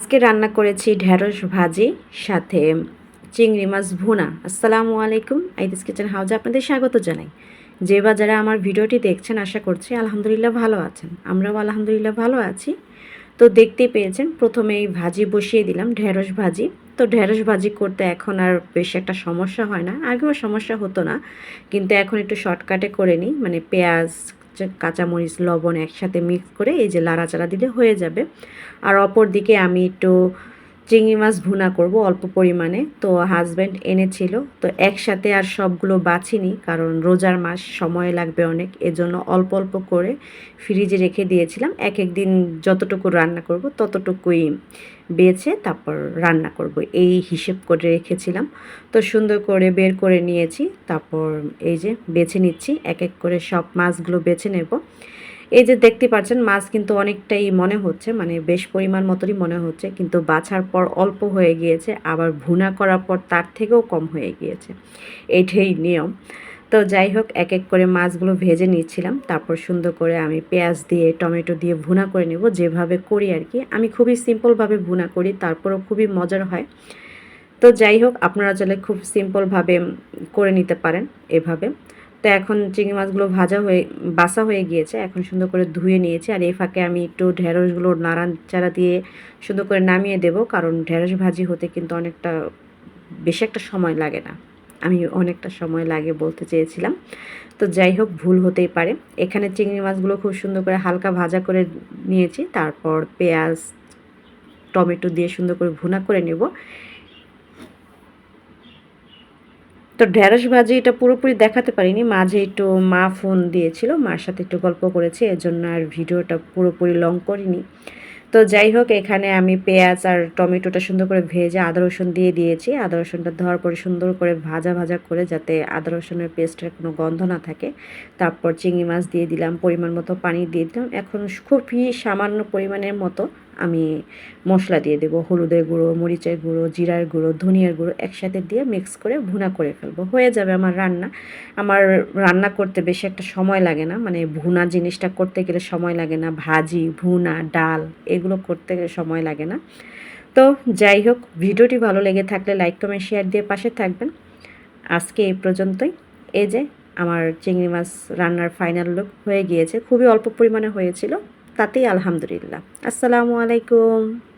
আজকে রান্না করেছি ঢেঁড়স ভাজি, সাথে চিংড়ি মাছ ভুনা। আসসালামু আলাইকুম আইদিস কিচেন হাউজে আপনাদের স্বাগত জানাই। যে বা যারা আমার ভিডিওটি দেখছেন, আশা করছি আলহামদুলিল্লাহ ভালো আছেন। আমরাও আলহামদুলিল্লাহ ভালো আছি। তো দেখতেই পেয়েছেন, প্রথমে এই ভাজি বসিয়ে দিলাম, ঢেঁড়স ভাজি। তো ঢেঁড়স ভাজি করতে এখন আর বেশি একটা সমস্যা হয় না। আগেও সমস্যা হতো না, কিন্তু এখন একটু শর্টকাটে করে নিই মানে পেঁয়াজ কাঁচামরিচ, লবণ একসাথে মিক্স করে এই যে লাড়াচাড়া দিলে হয়ে যাবে। আর অপর দিকে আমি একটু চিংড়ি মাছ ভুনা করব অল্প পরিমাণে। তো হাজব্যান্ড এনেছিল। তো একসাথে আর সবগুলো বাছিনি, কারণ রোজার মাস, সময় লাগবে অনেক। এজন্য অল্প অল্প করে ফ্রিজে রেখে দিয়েছিলাম। এক এক দিন যতটুকু রান্না করব, ততটুকুই বেছে তারপর রান্না করব। এই হিসেব করে রেখেছিলাম। তো সুন্দর করে বের করে নিয়েছি। তারপর এই যে বেছে নিচ্ছি, এক এক করে সব মাছগুলো বেছে নেব। এই যে দেখতে পাচ্ছেন, মাছ কিন্তু অনেকটাই মনে হচ্ছে মানে বেশ পরিমাণ মতনই মনে হচ্ছে, কিন্তু বাছার পর অল্প হয়ে গিয়েছে, আবার ভুনা করার পর তার থেকেও কম হয়ে গিয়েছে। এইটাই নিয়ম। তো যাই হোক, এক এক করে মাছগুলো ভেজে নিচ্ছিলাম, তারপর সুন্দর করে আমি পেঁয়াজ দিয়ে, টমেটো দিয়ে ভুনা করে নেব, যেভাবে করি আর কি। আমি খুবই সিম্পলভাবে ভুনা করি, তারপরও খুবই মজার হয়। তো যাই হোক, আপনারা চাইলে খুব সিম্পলভাবে করে নিতে পারেন এভাবে। তো এখন চিংড়ি মাছগুলো ভাজা হয়ে, বাসা হয়ে গিয়েছে। এখন সুন্দর করে ধুয়ে নিয়েছি আর এই ফাঁকে আমি একটু ঢেঁড়সগুলো চারা দিয়ে সুন্দর করে নামিয়ে দেব কারণ ঢেঁড়স ভাজি হতে কিন্তু অনেকটা, বেশি একটা সময় লাগে না। আমি অনেকটা সময় লাগে বলতে চেয়েছিলাম। তো যাই হোক, ভুল হতেই পারে। এখানে চিংড়ি মাছগুলো খুব সুন্দর করে হালকা ভাজা করে নিয়েছি। তারপর পেঁয়াজ, টমেটো দিয়ে সুন্দর করে ভুনা করে নেব। তো ঢ্যাঁড়স ভাজি এটা পুরোপুরি দেখাতে পারিনি। মাঝে একটু মা ফোন দিয়েছিল, মার সাথে একটু গল্প করেছি, এজন্য আর ভিডিওটা পুরোপুরি লং করিনি। তো যাই হোক, এখানে আমি পেঁয়াজ আর টমেটোটা সুন্দর করে ভেজে আদা রসুন দিয়ে দিয়েছি। আদা রসুনটা ধোয়ার পরে সুন্দর করে ভাজা ভাজা করে যাতে আদা রসুনের পেস্টের কোনো গন্ধ না থাকে, তারপর চিংড়ি মাছ দিয়ে দিলাম, পরিমাণ মতো পানি দিয়ে দিলাম। এখন খুবই সামান্য পরিমাণের মতো আমি মশলা দিয়ে দেবো। হলুদের গুঁড়ো, মরিচের গুঁড়ো, জিরার গুঁড়ো, ধনিয়ার গুঁড়ো একসাথে দিয়ে মিক্স করে ভুনা করে ফেলব। হয়ে যাবে আমার রান্না। আমার রান্না করতে বেশি একটা সময় লাগে না। মানে ভুনা জিনিসটা করতে গেলে সময় লাগে না। ভাজি, ভুনা, ডাল এগুলো করতে গেলে সময় লাগে না। তো যাই হোক, ভিডিওটি ভালো লেগে থাকলে লাইক কমেন্ট শেয়ার দিয়ে পাশে থাকবেন। আজকে এই পর্যন্তই। এই যে আমার চিংড়ি মাছ রান্নার ফাইনাল লুক হয়ে গিয়েছে। খুবই অল্প পরিমাণে হয়েছিল। তাতেই আলহামদুলিল্লাহ। আসসালামু আলাইকুম।